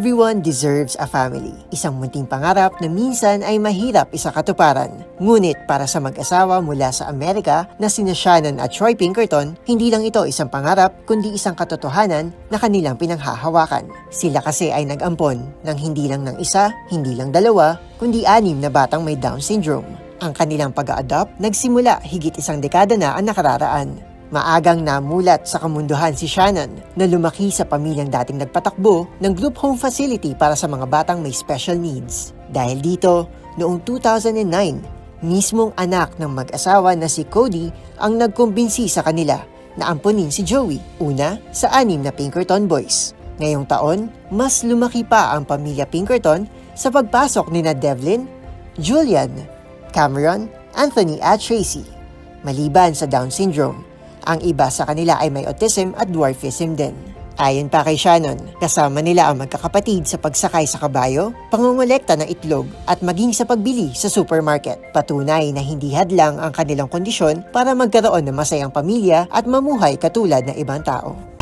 Everyone deserves a family. Isang munting pangarap na minsan ay mahirap isakatuparan. Ngunit para sa mag-asawa mula sa Amerika na sina Shannon at Troy Pinkerton, hindi lang ito isang pangarap kundi isang katotohanan na kanilang pinanghahawakan. Sila kasi ay nag-ampon ng hindi lang ng isa, hindi lang dalawa, kundi anim na batang may Down syndrome. Ang kanilang pag-adopt nagsimula higit isang dekada na ang nakararaan. Maagang namulat sa kamunduhan si Shannon na lumaki sa pamilyang dating nagpatakbo ng group home facility para sa mga batang may special needs. Dahil dito, noong 2009, mismong anak ng mag-asawa na si Cody ang nagkumbinsi sa kanila na ampunin si Joey, una sa anim na Pinkerton Boys. Ngayong taon, mas lumaki pa ang pamilya Pinkerton sa pagpasok ni na Devlin, Julian, Cameron, Anthony at Tracy. Maliban sa Down syndrome, ang iba sa kanila ay may autism at dwarfism din. Ayon pa kay Shannon, kasama nila ang magkakapatid sa pagsakay sa kabayo, pangongolekta ng itlog at maging sa pagbili sa supermarket. Patunay na hindi hadlang ang kanilang kondisyon para magkaroon ng masayang pamilya at mamuhay katulad ng ibang tao.